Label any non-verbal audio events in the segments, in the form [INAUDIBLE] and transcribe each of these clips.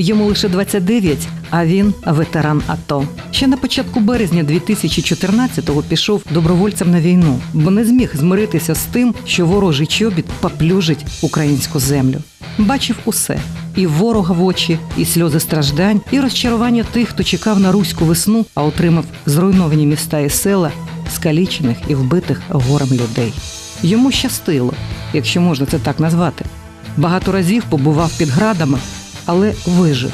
Йому лише 29, а він ветеран АТО. Ще на початку березня 2014-го пішов добровольцем на війну, бо не зміг змиритися з тим, що ворожий чобіт поплюжить українську землю. Бачив усе: і ворога в очі, і сльози страждань, і розчарування тих, хто чекав на руську весну, а отримав зруйновані міста і села, скалічених і вбитих горем людей. Йому щастило, якщо можна це так назвати. Багато разів побував під градами, але вижив.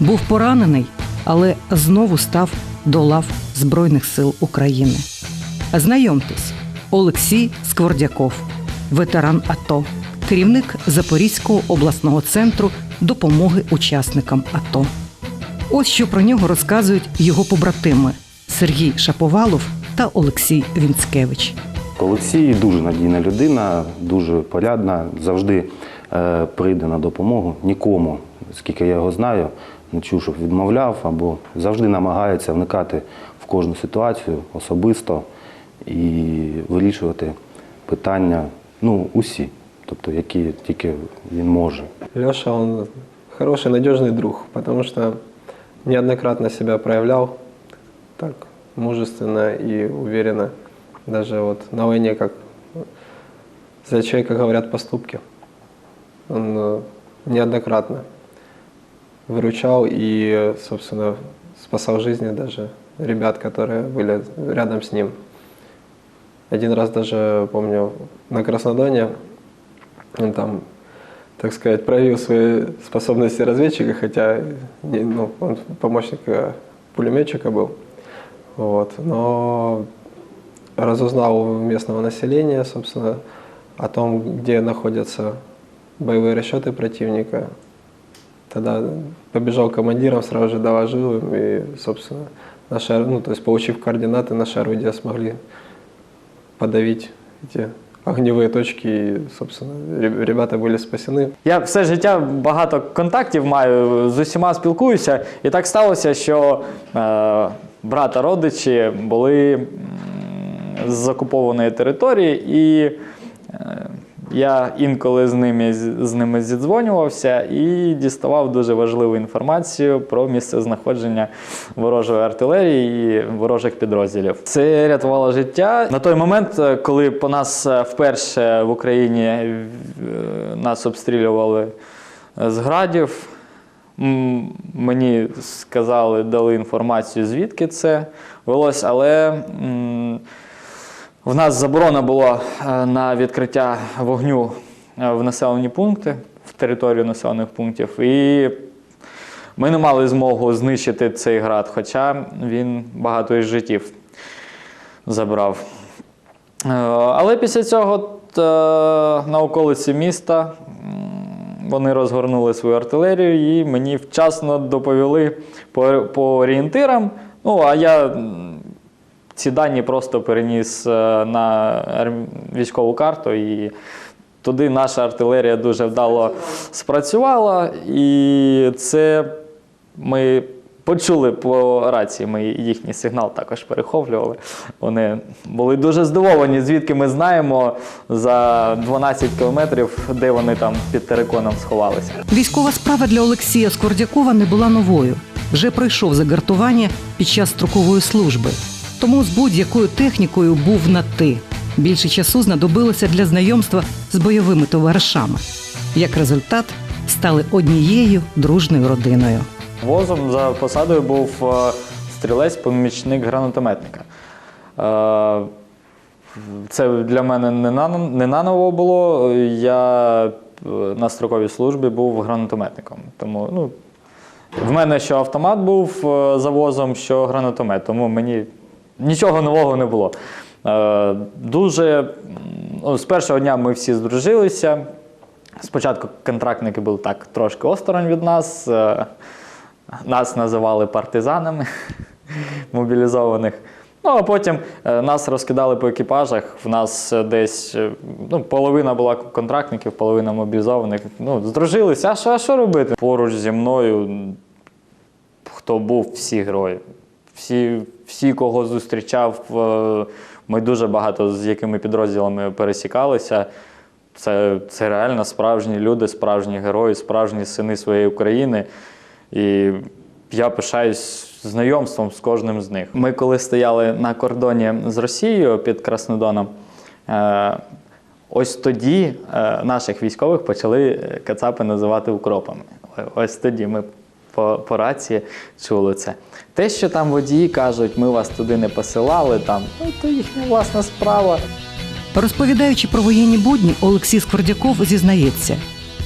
Був поранений, але знову став до лав Збройних сил України. Знайомтесь, Олексій Сквордяков, ветеран АТО, керівник Запорізького обласного центру допомоги учасникам АТО. Ось що про нього розказують його побратими Сергій Шаповалов та Олексій Вінцкевич. Олексій дуже надійна людина, дуже порядна, завжди е, прийде на допомогу. Нікому, скільки я його знаю, не чув, щоб відмовляв або завжди намагається вникати в кожну ситуацію особисто і вирішувати питання, ну, усі, тобто, які тільки він може. Леша, он хороший, надежный друг, потому что неоднократно себя проявлял так мужественно и уверенно. Даже вот на войне, как за человека говорят поступки. Он э, неоднократно выручал и, собственно, спасал жизни даже ребят, которые были рядом с ним. Один раз даже, помню, на Краснодоне он там так сказать, проявил свои способности разведчика, хотя ну, он помощник э, пулеметчика был. Вот. Но разузнал у местного населения, собственно, о том, где находятся боевые расчеты противника. Тогда побежал к командирам, сразу же доложил им, и, собственно, наши, ор- ну, то есть, получив координаты, наши орудия смогли подавить эти огневые точки, и, собственно, ре- ребята были спасены. Я все життя багато контактів маю, з усіма спілкуюся, і так сталося, що е, брата родичі були м, з окупованої території, і е, я інколи з ними, з ними зідзвонювався і діставав дуже важливу інформацію про місце знаходження ворожої артилерії і ворожих підрозділів. Це рятувало життя. На той момент, е, коли по нас е, вперше в Україні е, нас обстрілювали з градів. Мені сказали, дали інформацію, звідки це велось, але в нас заборона була е, на відкриття вогню е, в населені пункти, в територію населених пунктів. І ми не мали змогу знищити цей град, хоча він багато із життів забрав. Е, Але після цього на околиці міста вони розгорнули свою артилерію і мені вчасно доповіли по, орієнтирам. Ну, а я ці дані просто переніс е, на військову карту і. Туди наша артилерія дуже вдало спрацювала, і це ми почули по рації. Ми їхній сигнал також перехоплювали. Вони були дуже здивовані, звідки ми знаємо за 12 кілометрів, де вони там під териконом сховалися. Військова справа для Олексія Скордякова не була новою. Вже пройшов загартування під час строкової служби. Тому з будь-якою технікою був на ти. Більше часу знадобилося для знайомства з бойовими товаришами. Як результат, стали однією дружною родиною. Возом за посадою був е, стрілець-помічник гранатометника. Е, Це для мене не наново було. Я е, на строковій службі був гранатометником. Тому ну, в мене що автомат був за возом, що гранатомет, тому мені нічого нового не було. Е, Дуже ну, з першого дня ми всі здружилися. Спочатку контрактники були так трошки осторонь від нас. е, Нас називали партизанами [LAUGHS] мобілізованих. Ну, а потім е, нас розкидали по екіпажах. В нас десь ну, половина була контрактників, половина мобілізованих. Ну, здружилися, а що, а що робити? Поруч зі мною, хто був, всі герої. Всі, всі, кого зустрічав, е, ми дуже багато з якими підрозділами пересікалися. Це, це реально справжні люди, справжні герої, справжні сини своєї України. І я пишаюсь знайомством з кожним з них. Ми коли стояли на кордоні з Росією під Краснодоном, е, ось тоді е, наших військових почали кацапи називати укропами. Ось тоді ми по, по рації чули це. Те, що там водії кажуть, ми вас туди не посилали, там, ну, то їхня власна справа. Розповідаючи про воєнні будні, Олексій Сквордяков зізнається: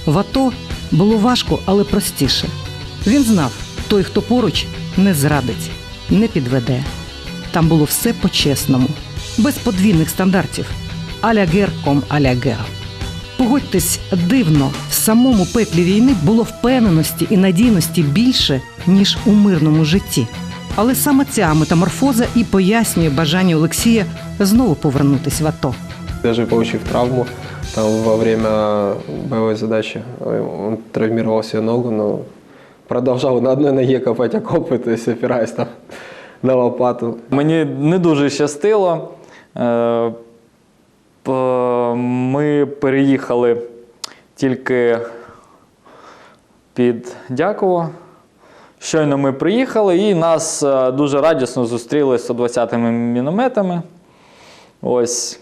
в АТО було важко, але простіше. Він знав, той, хто поруч, не зрадить, не підведе. Там було все по-чесному, без подвійних стандартів. Аля гер ком аля гер. Погодьтесь, дивно, в самому пеклі війни було впевненості і надійності більше, ніж у мирному житті. Але саме ця метаморфоза і пояснює бажання Олексія знову повернутись в АТО. Даже получив травму там, во время боевой задачи, э, он травмировал ногу, но продолжал на одной ноге копать окопы, то есть опираясь там на лопату. Мені не дуже щастило. Е, Ми переїхали тільки під Дяково. Щойно ми приїхали, і нас е, дуже радісно зустріли 120-ми мінометами. Ось.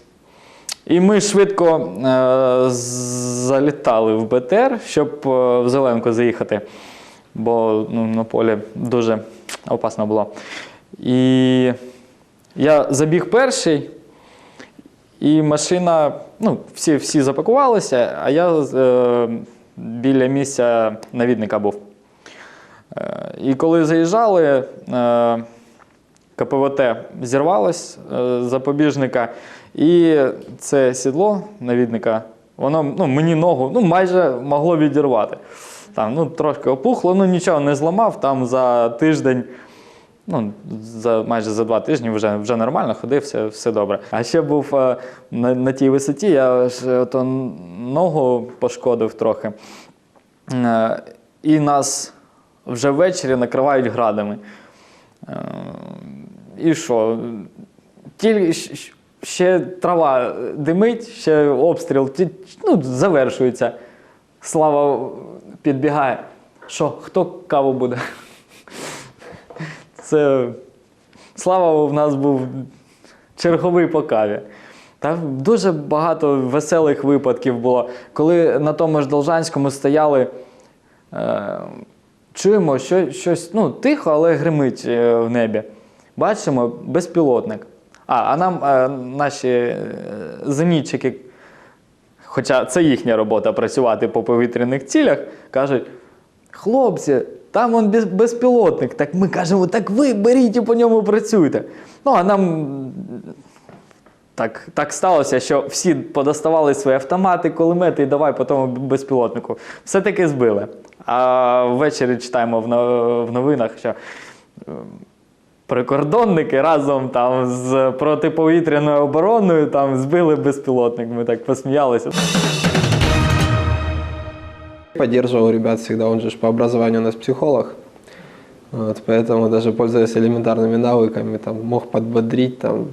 І ми швидко е, залітали в БТР, щоб е, в Зеленку заїхати, бо ну, на полі дуже опасно було. І я забіг перший, і машина, ну, всі, всі запакувалися, а я е, біля місця навідника був. Е, і коли заїжджали, е, КПВТ зірвалось е, запобіжника, і це сідло навідника, воно ну, мені ногу ну, майже могло відірвати. Там, ну, трошки опухло, ну нічого не зламав. Там за тиждень, ну, за, майже за два тижні вже, вже нормально ходив, все, все добре. А ще був е, на, на тій висоті, я ж ото ногу пошкодив трохи. Е, і нас вже ввечері накривають градами. Е, І що? Тільки ще трава димить, ще обстріл ну, завершується. Слава підбігає. Що, хто каву буде? Це Слава в нас був черговий по каві. Та дуже багато веселих випадків було. Коли на тому ж Должанському стояли, е, чуємо, що, щось ну, тихо, але гримить е, в небі. Бачимо безпілотник. А, а нам е, наші е, зенітчики, хоча це їхня робота працювати по повітряних цілях, кажуть: хлопці, там он безпілотник. Так ми кажемо, так ви беріть і по ньому працюйте. Ну, а нам так, так сталося, що всі подоставали свої автомати, кулемети і давай по тому безпілотнику. Все-таки збили. А ввечері читаємо в новинах, що прикордонники разом там з протиповітряною обороною там збили безпілотник. Ми так посміялися. Поддерживал ребят всегда, он же ж по образованию у нас психолог. Вот, поэтому даже пользуясь элементарными навыками, там, мог подбодрить, там,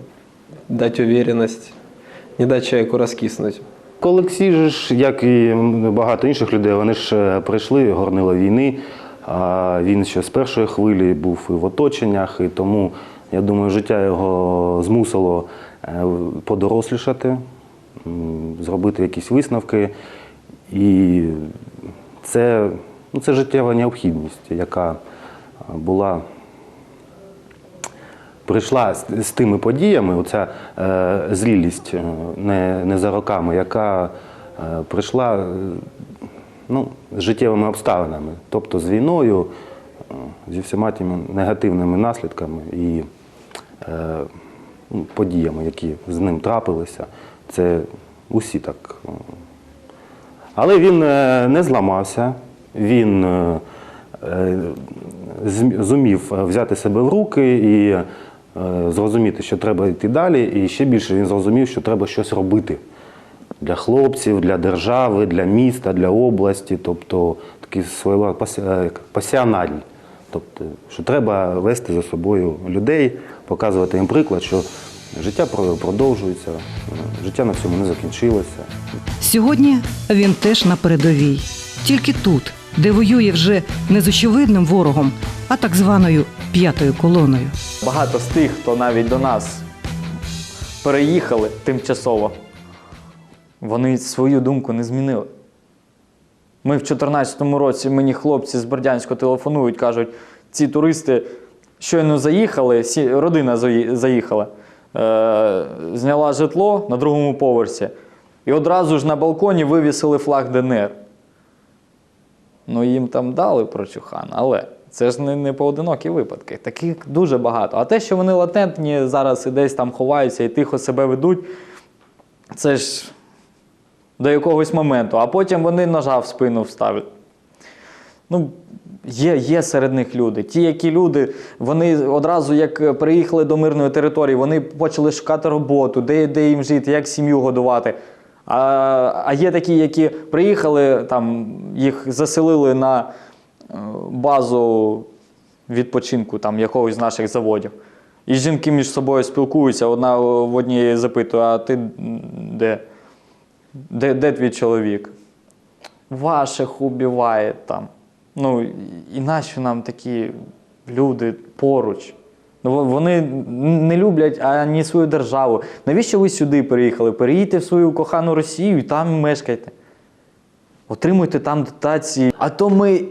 дать уверенность, не дать человеку раскиснуть. Олексій же ж, як і багато інших людей, вони ж е, прийшли горнило війни. А він ще з першої хвилі був і в оточеннях, і тому я думаю, життя його змусило е, подорослішати, м, зробити якісь висновки. І це, ну, це життєва необхідність, яка е, була прийшла з, з тими подіями, оця е, зрілість е, не, не за роками, яка е, прийшла е, ну, з життєвими обставинами, тобто з війною, е, зі всіма тими негативними наслідками і е, ну, подіями, які з ним трапилися. Це усі так. Але він е, не зламався, він е, е, зумів взяти себе в руки і зрозуміти, що треба йти далі. І ще більше він зрозумів, що треба щось робити для хлопців, для держави, для міста, для області, тобто такий е, пасіональ. Тобто, що треба вести за собою людей, показувати їм приклад, що життя продовжується, е, життя на цьому не закінчилося. Сьогодні він теж на передовій. Тільки тут де воює вже не з очевидним ворогом, а так званою п'ятою колоною. Багато з тих, хто навіть до нас переїхали тимчасово, вони свою думку не змінили. Ми в 2014 році мені хлопці з Бердянська телефонують, кажуть, ці туристи щойно заїхали, родина заїхала, зняла житло на другому поверсі і одразу ж на балконі вивісили флаг ДНР. Ну, їм там дали прочухан, але це ж не, не поодинокі випадки. Таких дуже багато. А те, що вони латентні зараз і десь там ховаються і тихо себе ведуть, це ж до якогось моменту, а потім вони ножа в спину вставлять. Ну, є, є серед них люди. Ті, які люди, вони одразу, як приїхали до мирної території, вони почали шукати роботу, де, де їм жити, як сім'ю годувати. А, а є такі, які приїхали, там, їх заселили на е, базу відпочинку там, якогось з наших заводів. І жінки між собою спілкуються, одна в одній запитує, а ти де? Де, де твій чоловік? Ваших убиває там. Ну, і- нащо нам такі люди поруч? Ну, вони не люблять ані свою державу. Навіщо ви сюди переїхали? Переїдьте в свою кохану Росію і там мешкайте. Отримуйте там дотації. А то ми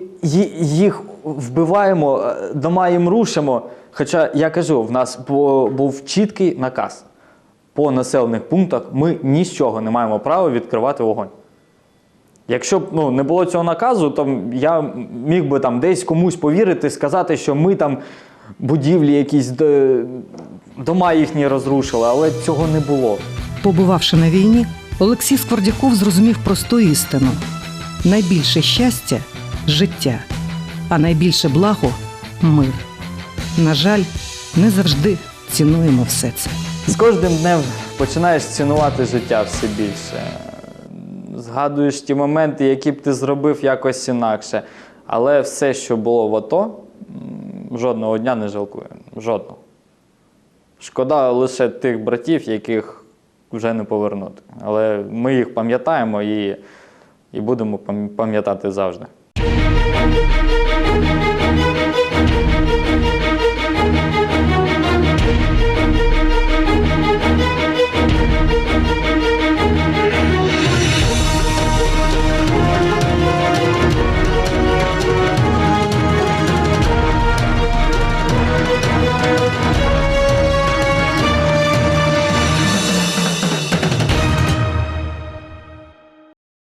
їх вбиваємо, е, дома їм рушимо. Хоча я кажу, в нас був чіткий наказ. По населених пунктах ми ні з чого не маємо права відкривати вогонь. Якщо б ну, не було цього наказу, то я міг би там десь комусь повірити, сказати, що ми там будівлі якісь дома їхні розрушили, але цього не було. Побувавши на війні, Олексій Сквордяков зрозумів просту істину: найбільше щастя життя, а найбільше благо мир. На жаль, не завжди цінуємо все це. З кожним днем починаєш цінувати життя все більше. Згадуєш ті моменти, які б ти зробив якось інакше. Але все, що було в АТО, жодного дня не жалкую. Жодного. Шкода лише тих братів, яких вже не повернути. Але ми їх пам'ятаємо і, і будемо пам'ятати завжди.